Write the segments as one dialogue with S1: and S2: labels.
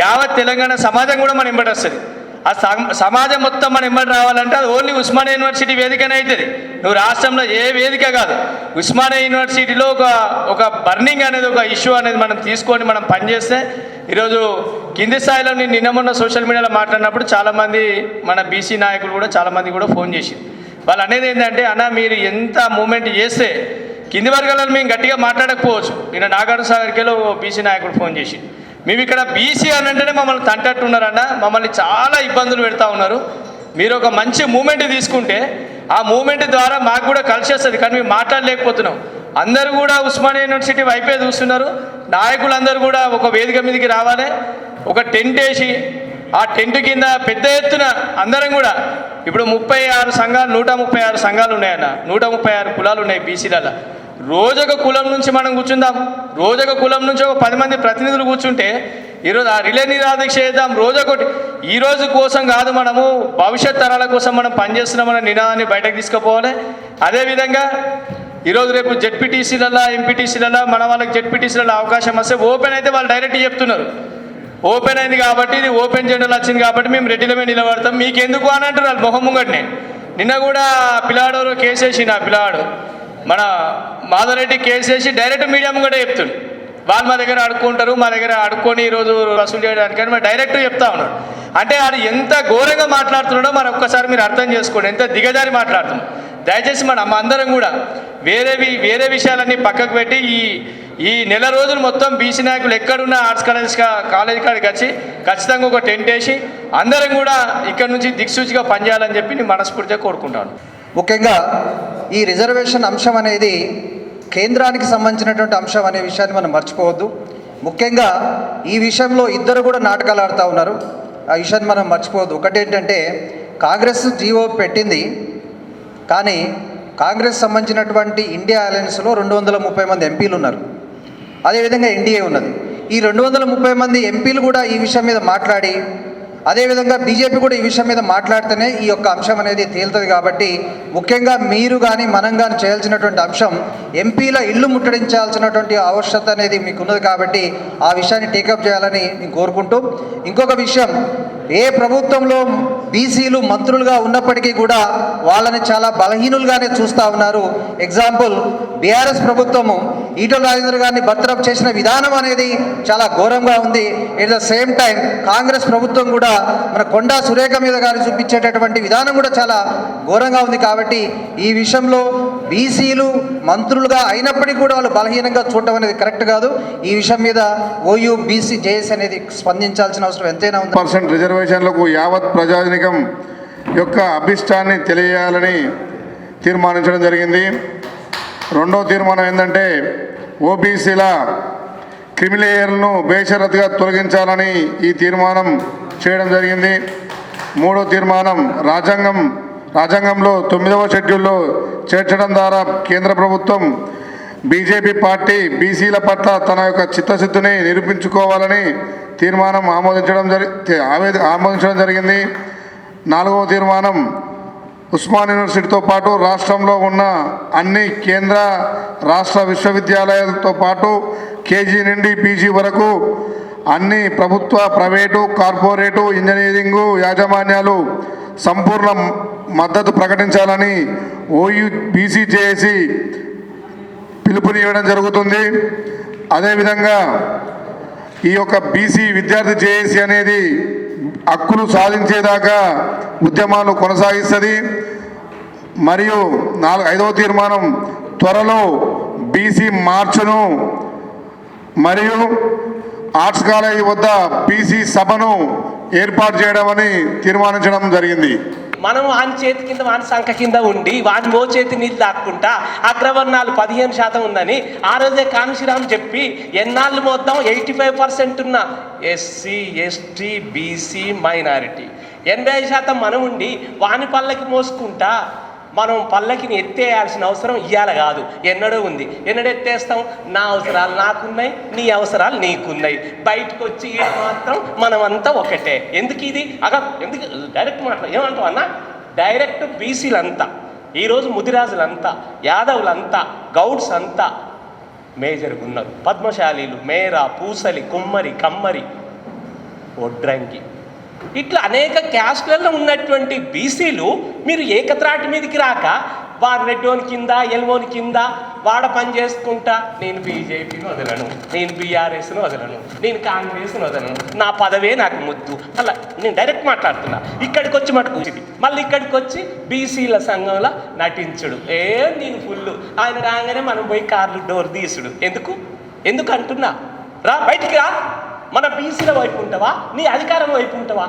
S1: యావత్ తెలంగాణ సమాజం కూడా మన ఎంబడి వస్తుంది. ఆ సమాజం మొత్తం మన ఎంబడి రావాలంటే అది ఓన్లీ ఉస్మానియా యూనివర్సిటీ వేదికనే అవుతుంది నువ్వు రాష్ట్రంలో ఏ వేదిక కాదు. ఉస్మానియా యూనివర్సిటీలో ఒక ఒక బర్నింగ్ అనేది ఒక ఇష్యూ అనేది మనం తీసుకొని మనం పనిచేస్తే ఈరోజు కింది స్థాయిలో నేను నిన్న మొన్న సోషల్ మీడియాలో మాట్లాడినప్పుడు చాలామంది మన బీసీ నాయకులు కూడా చాలామంది కూడా ఫోన్ చేసి వాళ్ళు అనేది ఏంటంటే అన్న మీరు ఎంత మూమెంట్ చేస్తే కింది వర్గాలను మేము గట్టిగా మాట్లాడకపోవచ్చు. నిన్న నాగార్జున సాగర్కేలో బీసీ నాయకుడు ఫోన్ చేసి మేము ఇక్కడ బీసీ అని అంటేనే మమ్మల్ని తంటట్టున్నారన్న మమ్మల్ని చాలా ఇబ్బందులు పెడతా ఉన్నారు. మీరు ఒక మంచి మూమెంట్ తీసుకుంటే ఆ మూమెంట్ ద్వారా మాకు కూడా కలిసి వస్తుంది కానీ మేము మాట్లాడలేకపోతున్నాం. అందరూ కూడా ఉస్మానియా యూనివర్సిటీ వైపే చూస్తున్నారు. నాయకులందరూ కూడా ఒక వేదిక మీదకి రావాలి. ఒక టెంట్ వేసి ఆ టెంట్ కింద పెద్ద ఎత్తున అందరం కూడా ఇప్పుడు ముప్పై ఆరు సంఘాలు నూట ముప్పై ఆరు సంఘాలు ఉన్నాయన్న నూట ముప్పై ఆరు కులాలు ఉన్నాయి బీసీలలో రోజొక కులం నుంచి మనం కూర్చుందాం. రోజొక కులం నుంచి ఒక పది మంది ప్రతినిధులు కూర్చుంటే ఈరోజు ఆ రిలే నిరాదీక్ష చేద్దాం రోజొకటి ఈ రోజు కోసం కాదు మనము భవిష్యత్ తరాల కోసం మనం పనిచేస్తున్నామన్న నినాదాన్ని బయటకు తీసుకుపోవాలి. అదేవిధంగా ఈరోజు రేపు జెడ్పీటీసీలలో ఎంపీటీసీలలో మన వాళ్ళకి జెడ్పీటీసీలలో అవకాశం వస్తే ఓపెన్ అయితే వాళ్ళు డైరెక్ట్ చెప్తున్నారు. ఓపెన్ అయింది కాబట్టి ఇది ఓపెన్ జెండర్లు వచ్చింది కాబట్టి మేము రెడ్డిలమే మీద నిలబడతాం. మీకు ఎందుకు అని అంటున్నారు మొహం ముంగట్నే. నిన్న కూడా పిల్లాడు కేసేసి నా పిల్లాడు. మన మాధవరెడ్డి కేసేసి డైరెక్ట్ మీడియా కూడా చెప్తుండు. వాళ్ళు మా దగ్గర అడుక్కుంటారు మా దగ్గర అడుక్కొని ఈరోజు వసూలు చేయడానికి మరి డైరెక్ట్ చెప్తా ఉన్నాడు. అంటే అది ఎంత ఘోరంగా మాట్లాడుతున్నాడో మరి ఒక్కసారి మీరు అర్థం చేసుకోండి. ఎంత దిగజారి మాట్లాడుతున్నాం దయచేసి మనం అందరం కూడా వేరేవి వేరే విషయాలన్నీ పక్కకు పెట్టి ఈ ఈ నెల రోజులు మొత్తం బీసీ నాయకులు ఎక్కడున్న ఆర్ట్స్ కాలేజ్ కాలేజ్ కాడికి వచ్చి ఖచ్చితంగా ఒక టెంట్ వేసి అందరం కూడా ఇక్కడ నుంచి దిక్సూచిగా పనిచేయాలని చెప్పి నేను మనస్ఫూర్తిగా కోరుకుంటాను.
S2: ముఖ్యంగా ఈ రిజర్వేషన్ అంశం అనేది కేంద్రానికి సంబంధించినటువంటి అంశం అనే విషయాన్ని మనం మర్చిపోవద్దు. ముఖ్యంగా ఈ విషయంలో ఇద్దరు కూడా నాటకాలు ఆడుతూ ఉన్నారు. ఆ విషయాన్ని మనం మర్చిపోవద్దు. ఒకటి ఏంటంటే కాంగ్రెస్ జీవో పెట్టింది. కానీ కాంగ్రెస్ సంబంధించినటువంటి ఇండియా అలయన్స్లో రెండు వందల ముప్పై మంది ఎంపీలు ఉన్నారు. అదేవిధంగా ఎన్డీఏ ఉన్నది. ఈ రెండు వందల ముప్పై మంది ఎంపీలు కూడా ఈ విషయం మీద మాట్లాడి అదేవిధంగా బీజేపీ కూడా ఈ విషయం మీద మాట్లాడితేనే ఈ యొక్క అంశం అనేది తేలుతుంది కాబట్టి ముఖ్యంగా మీరు కానీ మనం కానీ చేయాల్సినటువంటి అంశం ఎంపీల ఇల్లు ముట్టడించాల్సినటువంటి ఆవశ్యకత అనేది మీకు ఉన్నది కాబట్టి ఆ విషయాన్ని టేకప్ చేయాలని నేను కోరుకుంటూ ఇంకొక విషయం ఏ ప్రభుత్వంలో బీసీలు మంత్రులుగా ఉన్నప్పటికీ కూడా వాళ్ళని చాలా బలహీనులుగానే చూస్తూ ఉన్నారు. ఎగ్జాంపుల్ బీఆర్ఎస్ ప్రభుత్వము ఈటల రాజేంద్ర గారిని బర్తరఫ్ చేసిన విధానం అనేది చాలా ఘోరంగా ఉంది. At the same time Congress ప్రభుత్వం కూడా మన కొండా సురేఖ మీద గారు చూపించేటటువంటి విధానం కూడా చాలా ఘోరంగా ఉంది కాబట్టి ఈ విషయంలో బీసీలు మంత్రులుగా అయినప్పటికీ కూడా వాళ్ళు బలహీనంగా చూడటం అనేది కరెక్ట్ కాదు. ఈ విషయం మీద ఓయూ బీసీ జేఎస్ అనేది స్పందించాల్సిన అవసరం ఎంతైనా ఉంది.
S3: పర్సెంట్ రిజర్వేషన్లకు యావత్ ప్రజానికం యొక్క అభిష్టాన్ని తెలియాలని తీర్మానించడం జరిగింది. రెండో తీర్మానం ఏంటంటే ఓబీసీల క్రిమిలేయర్లను బేషరత్గా తొలగించాలని ఈ తీర్మానం చేయడం జరిగింది. మూడో తీర్మానం రాజ్యాంగం రాజ్యాంగంలో తొమ్మిదవ షెడ్యూల్లో చేర్చడం ద్వారా కేంద్ర ప్రభుత్వం బీజేపీ పార్టీ బీసీల పట్ల తన యొక్క చిత్తశుద్ధిని నిరూపించుకోవాలని తీర్మానం ఆమోదించడం జరి ఆవేద ఆమోదించడం జరిగింది. నాలుగవ తీర్మానం ఉస్మాన్ యూనివర్సిటీతో పాటు రాష్ట్రంలో ఉన్న అన్ని కేంద్ర రాష్ట్ర విశ్వవిద్యాలయాలతో పాటు కేజీ నుండి పీజీ వరకు అన్ని ప్రభుత్వ ప్రైవేటు కార్పొరేటు ఇంజనీరింగు యాజమాన్యాలు సంపూర్ణ మద్దతు ప్రకటించాలని ఓయూ బీసీ చేసి పిలుపునివ్వడం జరుగుతుంది. అదేవిధంగా ఈ యొక్క బీసీ విద్యార్థి జేఏసీ అనేది హక్కులు సాధించేదాకా ఉద్యమాలు కొనసాగిస్తుంది. మరియు నాలుగు ఐదవ తీర్మానం త్వరలో బీసీ మార్చును. మరియు ఆర్ట్స్ కాలేజీ వద్ద బీసీ సభను ఏర్పాటు చేయడమని తీర్మానించడం జరిగింది.
S4: మనం వాని చేతి కింద వాని సంఖ కింద ఉండి వాని మో చేతి నీళ్ళు దాక్కుంటా అగ్రవర్ణాలు పదిహేను శాతం ఉందని ఆ రోజే కాంశీరామ్ చెప్పి ఎన్నాళ్ళు మొత్తం ఎయిటీ ఫైవ్ పర్సెంట్ ఉన్న ఎస్సీ ఎస్టీ బీసీ మైనారిటీ. ఎనభై ఐదు శాతం మనం ఉండి వాని పళ్ళకి మోసుకుంటా మనం పల్లకిని ఎత్తేయాల్సిన అవసరం ఇవాళ కాదు. ఎన్నడూ ఉంది. ఎన్నడెత్తేస్తాం? నా అవసరాలు నాకున్నాయి నీ అవసరాలు నీకున్నాయి. బయటకు వచ్చి మాత్రం మనమంతా ఒకటే. ఎందుకు ఇది? అగా ఎందుకు? డైరెక్ట్ మాట్లా ఏమంటావు అన్న? డైరెక్ట్ బీసీలంతా ఈరోజు ముదిరాజులంతా యాదవులంతా గౌడ్స్ అంతా మేజర్గా ఉన్నారు పద్మశాలీలు మేరా పూసలి కుమ్మరి కమ్మరి ఒడ్రంగి ఇట్లా అనేక క్యాస్ట్లలో ఉన్నటువంటి బీసీలు మీరు ఏకత్రాటి మీదకి రాక వారు రెడ్డోని కింద ఎల్వోని కింద వాడ పని చేసుకుంటా నేను బీజేపీని వదలను నేను బీఆర్ఎస్ను వదలను నేను కాంగ్రెస్ను వదలను నా పదవే నాకు ముద్దు. అలా నేను డైరెక్ట్ మాట్లాడుతున్నా. ఇక్కడికి వచ్చి మటుకు ఇది. మళ్ళీ ఇక్కడికి వచ్చి బీసీల సంఘంలో నటించుడు. ఏ నేను ఫుల్. ఆయన రాగానే మనం పోయి కార్లు డోర్ తీసుడు. ఎందుకు? ఎందుకు అంటున్నా? రా బయటికి రా. మన బీసీల వైపు ఉంటావా? నీ అధికారం వైపు ఉంటావా?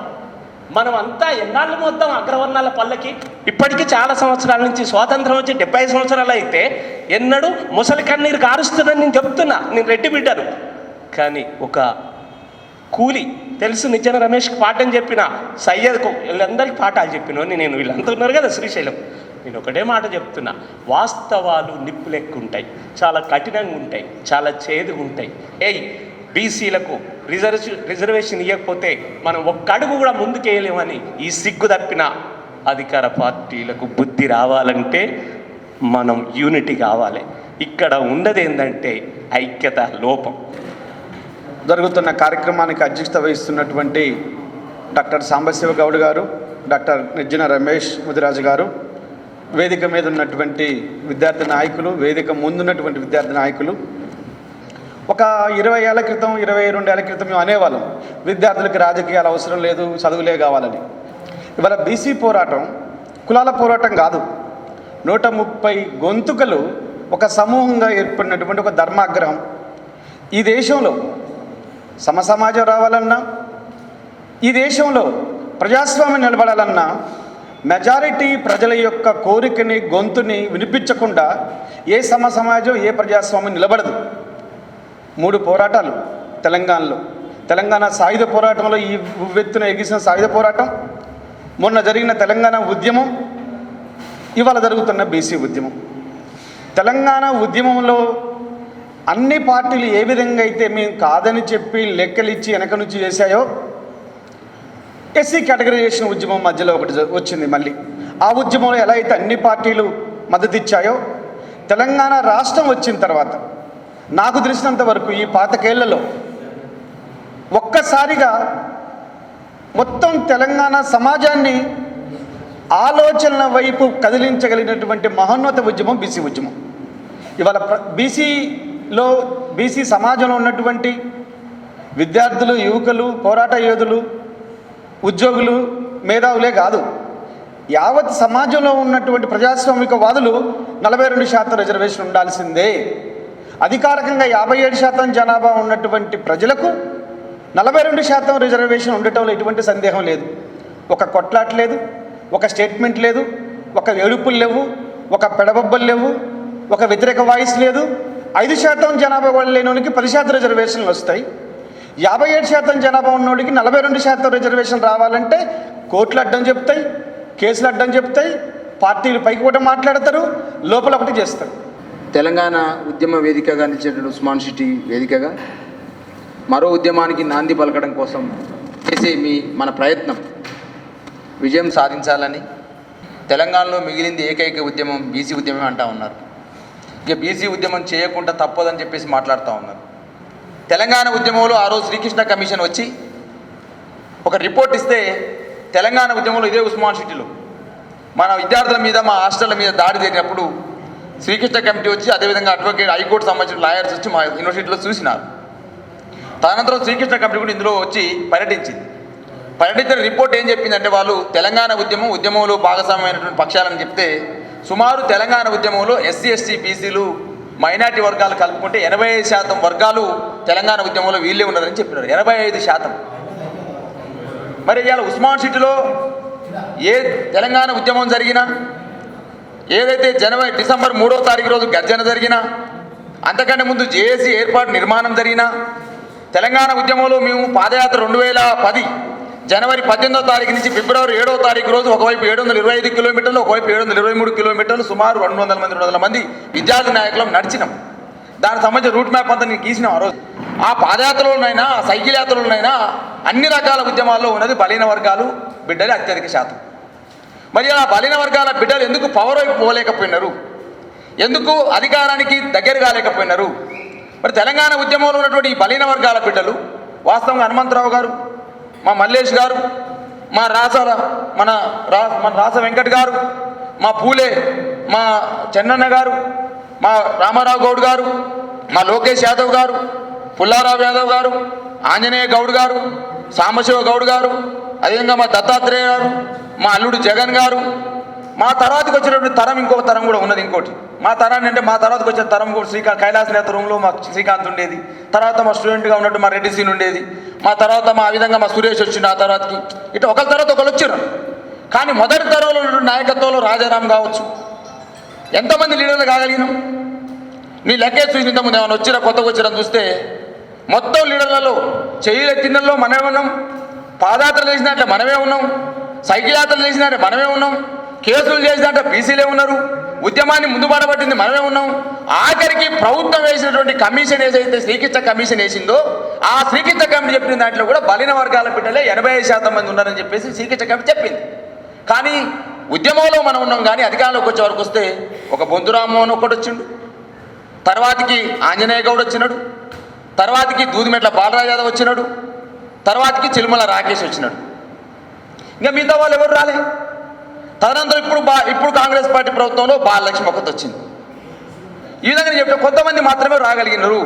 S4: మనం అంతా ఎన్నాళ్ళు మొత్తం అగ్రవర్ణాల పల్లకి? ఇప్పటికీ చాలా సంవత్సరాల నుంచి స్వాతంత్రం వచ్చి డెబ్బై సంవత్సరాలు అయితే ఎన్నడూ ముసలి కన్నీరు కారుస్తుందని నేను చెప్తున్నా. నేను రెడ్డి బిడ్డను. కానీ ఒక కూలి తెలుసు నిజన రమేష్కి పాఠం చెప్పిన సయ్యద్కు వీళ్ళందరికీ పాఠాలు చెప్పిన నేను వీళ్ళంతా ఉన్నారు కదా శ్రీశైలం. నేను ఒకటే మాట చెప్తున్నా. వాస్తవాలు నిప్పు లెక్క ఉంటాయి చాలా కఠినంగా ఉంటాయి. చాలా చేదుగా ఉంటాయి ఏయ్ బీసీలకు రిజర్వ్ రిజర్వేషన్ ఇవ్వకపోతే మనం ఒక్క అడుగు కూడా ముందుకేయలేమని ఈ సిగ్గు తప్పిన అధికార పార్టీలకు బుద్ధి రావాలంటే మనం యూనిటీ కావాలి. ఇక్కడ ఉన్నది ఏంటంటే ఐక్యత లోపం.
S5: జరుగుతున్న కార్యక్రమానికి అధ్యక్షత వహిస్తున్నటువంటి డాక్టర్ సాంబశివ గౌడ్ గారు డాక్టర్ నిర్జన రమేష్ ముదిరాజు గారు వేదిక మీద ఉన్నటువంటి విద్యార్థి నాయకులు వేదిక ముందున్నటువంటి విద్యార్థి నాయకులు ఒక ఇరవై ఏళ్ళ క్రితం ఇరవై రెండు ఏళ్ళ క్రితం మేము అనేవాళ్ళం. విద్యార్థులకు రాజకీయాలు అవసరం లేదు చదువులే కావాలని. ఇవాళ బీసీ పోరాటం కులాల పోరాటం కాదు. నూట ముప్పై గొంతుకలు ఒక సమూహంగా ఏర్పడినటువంటి ఒక ధర్మాగ్రహం. ఈ దేశంలో సమసమాజం రావాలన్నా ఈ దేశంలో ప్రజాస్వామ్యం నిలబడాలన్నా మెజారిటీ ప్రజల యొక్క కోరికని గొంతుని వినిపించకుండా ఏ సమ సమాజం ఏ ప్రజాస్వామ్యం నిలబడదు. మూడు పోరాటాలు తెలంగాణలో. తెలంగాణ సాయుధ పోరాటంలో ఈ ఉవ్వెత్తున ఎగిసిన సాయుధ పోరాటం మొన్న జరిగిన తెలంగాణ ఉద్యమం ఇవాళ జరుగుతున్న బీసీ ఉద్యమం. తెలంగాణ ఉద్యమంలో అన్ని పార్టీలు ఏ విధంగా అయితే మేము కాదని చెప్పి లెక్కలిచ్చి వెనక నుంచి చేశాయో ఎస్సీ కేటగరైజేషన్ ఉద్యమం మధ్యలో ఒకటి వచ్చింది మళ్ళీ. ఆ ఉద్యమంలో ఎలా అయితే అన్ని పార్టీలు మద్దతు ఇచ్చాయో తెలంగాణ రాష్ట్రం వచ్చిన తర్వాత నాకు తెలిసినంత వరకు ఈ పాతకేళ్ళలో ఒక్కసారిగా మొత్తం తెలంగాణ సమాజాన్ని ఆలోచనల వైపు కదిలించగలిగినటువంటి మహోన్నత ఉద్యమం బీసీ ఉద్యమం. ఇవాళ ప్ర బీసీలో బీసీ సమాజంలో ఉన్నటువంటి విద్యార్థులు యువకులు పోరాట యోధులు ఉద్యోగులు మేధావులే కాదు యావత్ సమాజంలో ఉన్నటువంటి ప్రజాస్వామిక వాదులు నలభై రెండు శాతం రిజర్వేషన్ ఉండాల్సిందే. అధికారికంగా యాభై ఏడు శాతం జనాభా ఉన్నటువంటి ప్రజలకు నలభై రెండు శాతం రిజర్వేషన్ ఉండటంలో ఎటువంటి సందేహం లేదు. ఒక కొట్లాట లేదు ఒక స్టేట్మెంట్ లేదు ఒక ఏడుపులు లేవు ఒక పెడబొబ్బలు లేవు ఒక వ్యతిరేక వాయిస్ లేదు. ఐదు శాతం జనాభా వాళ్ళు లేనోనికి పది శాతం రిజర్వేషన్లు వస్తాయి. యాభై ఏడు శాతం జనాభా ఉన్నోడికి నలభై రెండు శాతం రిజర్వేషన్ రావాలంటే కోర్టులు అడ్డం చెప్తాయి కేసులు అడ్డం చెప్తాయి పార్టీలు పైకి కూడా మాట్లాడతారు లోపల ఒకటి చేస్తారు.
S6: తెలంగాణ ఉద్యమ వేదికగా నిలిచేటువంటి ఉస్మాన్ సిటీ వేదికగా మరో ఉద్యమానికి నాంది పలకడం కోసం చేసే మీ మన ప్రయత్నం విజయం సాధించాలని తెలంగాణలో మిగిలింది ఏకైక ఉద్యమం బీసీ ఉద్యమం అంటా ఉన్నారు. ఇక బీసీ ఉద్యమం చేయకుండా తప్పదని చెప్పేసి మాట్లాడుతూ ఉన్నారు. తెలంగాణ ఉద్యమంలో ఆ రోజు శ్రీకృష్ణ కమిషన్ వచ్చి ఒక రిపోర్ట్ ఇస్తే తెలంగాణ ఉద్యమంలో ఇదే ఉస్మాన్ సిటీలో. మన విద్యార్థుల మీద మా హాస్టళ్ళ మీద దాడి జరిగినప్పుడు శ్రీకృష్ణ కమిటీ వచ్చి అదేవిధంగా అడ్వకేట్ హైకోర్టు సంబంధించిన లాయర్స్ వచ్చి మా యూనివర్సిటీలో చూసినారు. తదనంతరం శ్రీకృష్ణ కమిటీ కూడా ఇందులో వచ్చి పర్యటించింది. పర్యటించిన రిపోర్ట్ ఏం చెప్పిందంటే వాళ్ళు తెలంగాణ ఉద్యమం ఉద్యమంలో భాగస్వామ్యమైనటువంటి పక్షాలని చెప్తే సుమారు తెలంగాణ ఉద్యమంలో ఎస్సీ ఎస్టీ బీసీలు మైనార్టీ వర్గాలు కలుపుకుంటే ఎనభై ఐదు శాతం వర్గాలు తెలంగాణ ఉద్యమంలో వీళ్ళే ఉన్నారని చెప్పినారు. ఎనభై ఐదు శాతం. మరి ఇవాళ ఉస్మాన్ సిటీలో ఏ తెలంగాణ ఉద్యమం జరిగినా ఏదైతే జనవరి డిసెంబర్ మూడో తారీఖు రోజు గర్జన జరిగినా అంతకంటే ముందు జేఏసీ ఏర్పాటు నిర్మాణం జరిగినా తెలంగాణ ఉద్యమంలో మేము పాదయాత్ర రెండు వేల పది జనవరి పద్దెనిమిదో తారీఖు నుంచి ఫిబ్రవరి ఏడో తారీఖు రోజు ఒకవైపు ఏడు వందల ఇరవై ఐదు కిలోమీటర్లు ఒకవైపు ఏడు వందల ఇరవై మూడు కిలోమీటర్లు సుమారు రెండు వందల మంది రెండు వందల మంది విద్యార్థి నాయకులం నడిచినాం. దానికి సంబంధించిన రూట్ మ్యాప్ అంతా నేను గీసినాం ఆ రోజు. ఆ పాదయాత్రలోనైనా సైకిల్ యాత్రలోనైనా అన్ని రకాల ఉద్యమాల్లో ఉన్నది బలైన వర్గాలు బిడ్డలే అత్యధిక శాతం. మరి ఆ బలిన వర్గాల బిడ్డలు ఎందుకు పవర్ వైపు పోలేకపోయినారు? ఎందుకు అధికారానికి దగ్గర కాలేకపోయినారు? మరి తెలంగాణ ఉద్యమంలో ఉన్నటువంటి ఈ బలిన వర్గాల బిడ్డలు వాస్తవంగా హనుమంతరావు గారు మా మల్లేష్ గారు మా రాసాల మన రా మన రాస వెంకట్ గారు మా పూలే మా చెన్నన్న గారు మా రామారావు గౌడ్ గారు మా లోకేష్ యాదవ్ గారు పుల్లారావు యాదవ్ గారు ఆంజనేయ గౌడ్ గారు సాంబశివ గౌడ్ గారు అదేవిధంగా మా దత్తాత్రేయ గారు మా అల్లుడు జగన్ గారు మా తర్వాతకి వచ్చినటువంటి తరం ఇంకొక తరం కూడా ఉన్నది ఇంకోటి. మా తరాన్ని అంటే మా తర్వాతకి వచ్చిన తరం కూడా శ్రీకాంత్ కైలాస నేత రూమ్లో మా శ్రీకాంత్ ఉండేది. తర్వాత మా స్టూడెంట్గా ఉన్నట్టు మా రెడ్డి సీన్ ఉండేది. మా తర్వాత మా విధంగా మా సురేష్ వచ్చిండు ఆ తర్వాతకి. ఇటు ఒకరి తర్వాత ఒకరు వచ్చారు కానీ మొదటి తరంలో నాయకత్వంలో రాజారాం కావచ్చు. ఎంతమంది లీడర్లు కాగలిగినాం? నీ లెక్కే చూసి ఇంతకుముందు ఏమైనా వచ్చిరా కొత్తగా వచ్చిరా చూస్తే మొత్తం లీడర్లలో చెయ్యి తిన్నల్లో మనమే పాదయాత్ర చేసినట్టే మనమే ఉన్నాం. సైకిల్ యాత్ర చేసినట్టే మనమే ఉన్నాం. కేసులు చేసినట్టే బీసీలే ఉన్నారు. ఉద్యమాన్ని ముందు పడబట్టింది మనమే ఉన్నాం. ఆఖరికి ప్రభుత్వం వేసినటువంటి కమిషన్ ఏదైతే శ్రీకిత్స కమిషన్ వేసిందో ఆ శ్రీకిత్స కమిటీ చెప్పిన దాంట్లో కూడా బలిన వర్గాల బిడ్డలే ఎనభై ఐదు శాతం మంది ఉన్నారని చెప్పేసి శ్రీకిత్స కమిటీ చెప్పింది. కానీ ఉద్యమంలో మనం ఉన్నాం కానీ అధికారంలోకి వచ్చే వరకు వస్తే ఒక బొంతురామ్మోహన్ ఒకటి వచ్చిండు. తర్వాతకి ఆంజనేయ గౌడ్ వచ్చినాడు. తర్వాతకి దూదిమెట్ల బాలరాజు యాదవ్ వచ్చినాడు. తర్వాతకి చిలుమల రాకేష్ వచ్చినాడు. ఇంకా మిగతా వాళ్ళు ఎవరు రాలే? తదనంతరం ఇప్పుడు బా ఇప్పుడు కాంగ్రెస్ పార్టీ ప్రభుత్వంలో బాలలక్ష్మి ఒకటి వచ్చింది. ఈ విధంగా చెప్తే కొంతమంది మాత్రమే రాగలిగినారు.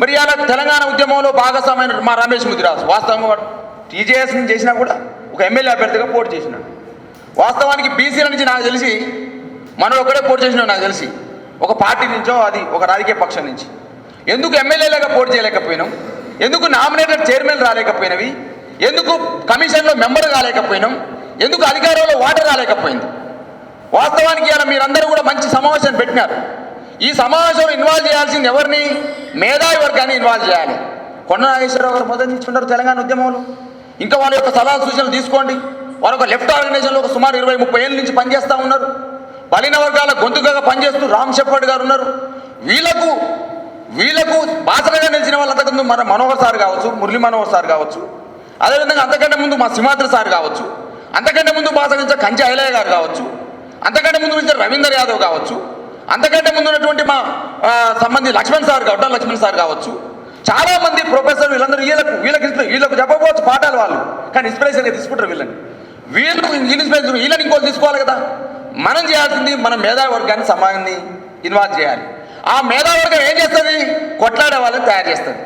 S6: మరి ఇలా తెలంగాణ ఉద్యమంలో భాగస్వామైన మా రమేష్ ముదిరాజు. వాస్తవంగా వాడు టీజేఎస్ చేసినా కూడా ఒక ఎమ్మెల్యే అభ్యర్థిగా పోటీ చేసినాడు. వాస్తవానికి బీసీల నుంచి నాకు తెలిసి మనం ఒకడే పోటీ చేసినాడు నాకు తెలిసి. ఒక పార్టీ నుంచో అది ఒక రాజకీయ పక్షం నుంచి. ఎందుకు ఎమ్మెల్యేలాగా పోటీ చేయలేకపోయినాం? ఎందుకు నామినేటెడ్ చైర్మన్ రాలేకపోయినవి? ఎందుకు కమిషన్లో మెంబర్ కాలేకపోయినాం? ఎందుకు అధికారంలో వాటర్ రాలేకపోయింది? వాస్తవానికి ఇలా మీరందరూ కూడా మంచి సమావేశం పెట్టినారు. ఈ సమావేశంలో ఇన్వాల్వ్ చేయాల్సింది ఎవరిని? మేధావి వర్గాన్ని ఇన్వాల్వ్ చేయాలి. కొండ నాగేశ్వరరావు గారు మొదటి ఇచ్చుకుంటారు తెలంగాణ ఉద్యమంలో. ఇంకా వాళ్ళ యొక్క సలహా సూచనలు తీసుకోండి. వారు ఒక లెఫ్ట్ ఆర్గనైజేషన్లో ఒక సుమారు ఇరవై ముప్పై ఏళ్ళ నుంచి పనిచేస్తూ ఉన్నారు. బలిన వర్గాల గొంతుగా పనిచేస్తూ రామ్ షెప్పర్డ్ గారు ఉన్నారు. వీళ్ళకు వీళ్ళకు బాసరగా నిలిచిన వాళ్ళు ముందు మన మనోహర్ సార్ కావచ్చు మురళీ మనోహర్ సార్ కావచ్చు. అదేవిధంగా అంతకంటే ముందు మా సింహాద్రి సార్ కావచ్చు. అంతకంటే ముందు బాసరించే కంచె ఐలయ్య గారు కావచ్చు. అంతకంటే ముందు నుంచి రవీందర్ యాదవ్ కావచ్చు. అంతకంటే ముందు ఉన్నటువంటి మా సంబంధి లక్ష్మణ్ సార్ గడ్డ లక్ష్మణ్ సార్ కావచ్చు. చాలా మంది ప్రొఫెసర్ వీళ్ళందరూ వీళ్ళకు వీళ్ళకి వీళ్ళకు చెప్పకపోవచ్చు పాఠాలు వాళ్ళు. కానీ ఇన్స్పిరేషన్గా తీసుకుంటారు వీళ్ళని. వీళ్ళు ఇన్స్పిరేషన్ వీళ్ళని ఇంకోటి తీసుకోవాలి కదా. మనం చేయాల్సింది మన మేధావి వర్గాన్ని సమాజాన్ని ఇన్వాల్వ్ చేయాలి. ఆ మేధావర్గం ఏం చేస్తుంది? కొట్లాడే వాళ్ళని తయారు చేస్తుంది.